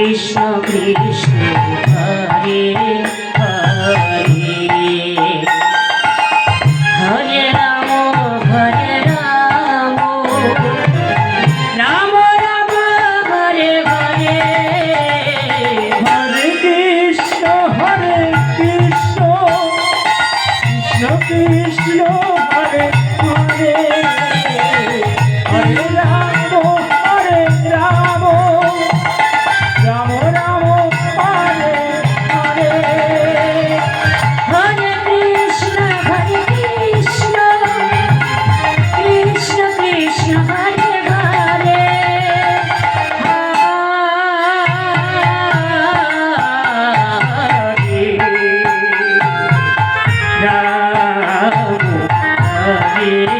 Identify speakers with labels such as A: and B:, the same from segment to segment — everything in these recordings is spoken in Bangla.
A: Krishna Krishna Hare
B: Yeah.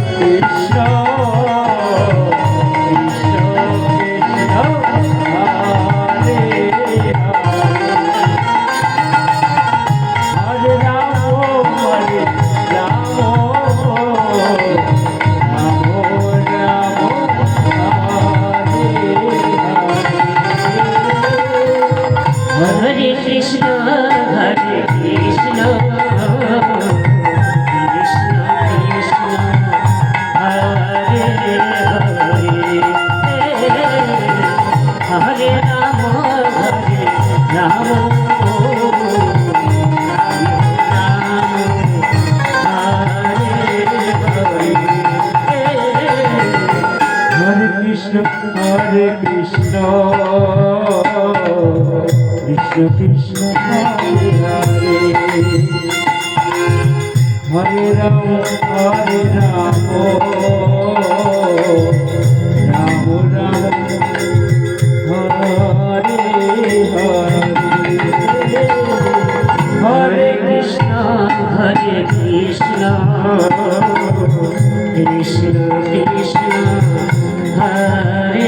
B: Hare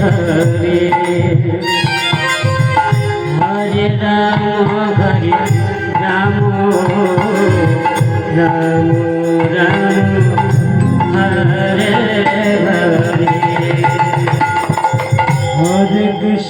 B: Hare Hare
A: Rama